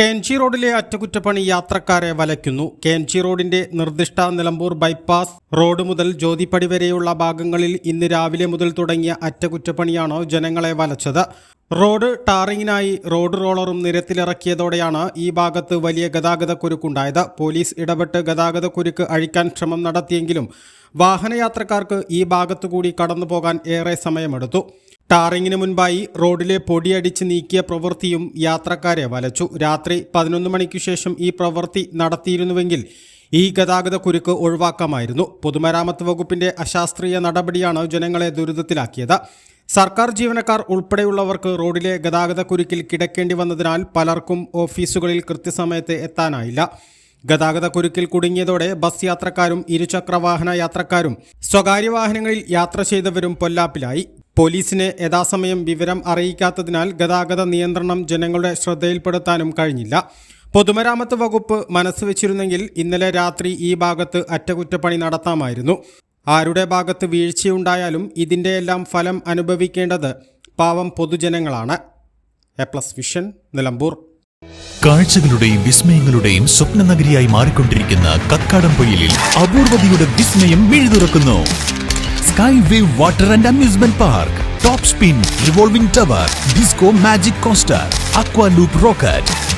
Kenji റോഡിലെ അറ്റകുറ്റപ്പണി യാത്രക്കാരെ വലയ്ക്കുന്നു. കെൻജി റോഡിന്റെ നിർദ്ദിഷ്ട നിലമ്പൂർ ബൈപ്പാസ് റോഡ് മുതൽ ജ്യോതിപ്പടി വരെയുള്ള ഭാഗങ്ങളിൽ ഇന്ന് രാവിലെ മുതൽ തുടങ്ങിയ അറ്റകുറ്റപ്പണിയാണ് ജനങ്ങളെ വലച്ചത്? റോഡ് ടാറിങ്ങിനായി റോഡ് റോളറും നിരത്തിലിറക്കിയതോടെയാണ് ഈ ഭാഗത്ത് വലിയ ഗതാഗത കുരുക്കുണ്ടായത് പോലീസ് ഇടപെട്ട് ഗതാഗത കുരുക്ക് അഴിക്കാൻ ശ്രമം നടത്തിയെങ്കിലും വാഹനയാത്രക്കാർക്ക് ഈ ഭാഗത്തുകൂടി കടന്നു പോകാൻ ഏറെ സമയമെടുത്തു. ടാറിങ്ങിന് മുൻപായി റോഡിലെ പൊടിയടിച്ച് നീക്കിയ പ്രവൃത്തിയും യാത്രക്കാരെ വലച്ചു. രാത്രി പതിനൊന്ന് മണിക്കു ശേഷം ഈ പ്രവൃത്തി നടത്തിയിരുന്നുവെങ്കിൽ ഈ ഗതാഗത കുരുക്ക് ഒഴിവാക്കാമായിരുന്നു. പൊതുമരാമത്ത് വകുപ്പിന്റെ അശാസ്ത്രീയ നടപടിയാണ് ജനങ്ങളെ ദുരിതത്തിലാക്കിയത്. സർക്കാർ ജീവനക്കാർ ഉൾപ്പെടെയുള്ളവർക്ക് റോഡിലെ ഗതാഗത കുരുക്കിൽ കിടക്കേണ്ടി വന്നതിനാൽ പലർക്കും ഓഫീസുകളിൽ കൃത്യസമയത്ത് എത്താനായില്ല. ഗതാഗത കുരുക്കിൽ കുടുങ്ങിയതോടെ ബസ് യാത്രക്കാരും ഇരുചക്ര വാഹന യാത്രക്കാരും സ്വകാര്യ വാഹനങ്ങളിൽ യാത്ര ചെയ്തവരും പൊല്ലാപ്പിലായി. പോലീസിനെ യഥാസമയം വിവരം അറിയിക്കാത്തതിനാൽ ഗതാഗത നിയന്ത്രണം ജനങ്ങളുടെ ശ്രദ്ധയിൽപ്പെടുത്താനും കഴിഞ്ഞില്ല. പൊതുമരാമത്ത് വകുപ്പ് മനസ്സ് വെച്ചിരുന്നെങ്കിൽ ഇന്നലെ രാത്രി ഈ ഭാഗത്ത് അറ്റകുറ്റപ്പണി നടത്താമായിരുന്നു. ആരുടെ ഭാഗത്ത് വീഴ്ചയുണ്ടായാലും ഇതിന്റെയെല്ലാം ഫലം അനുഭവിക്കേണ്ടത് പാവം പൊതുജനങ്ങളാണ്. A plus Vision Nilambur. കാഴ്ചകളുടെയും വിസ്മയങ്ങളുടെയും സ്വപ്ന നഗരിയായി മാറിക്കൊണ്ടിരിക്കുന്ന കക്കാടംപൊയിലിൽ അപൂർവതയുടെ വിസ്മയം മിഴുതുറക്കുന്നു. Sky Wave Water and Amusement Park top spin revolving tower disco magic coaster aqua loop rocket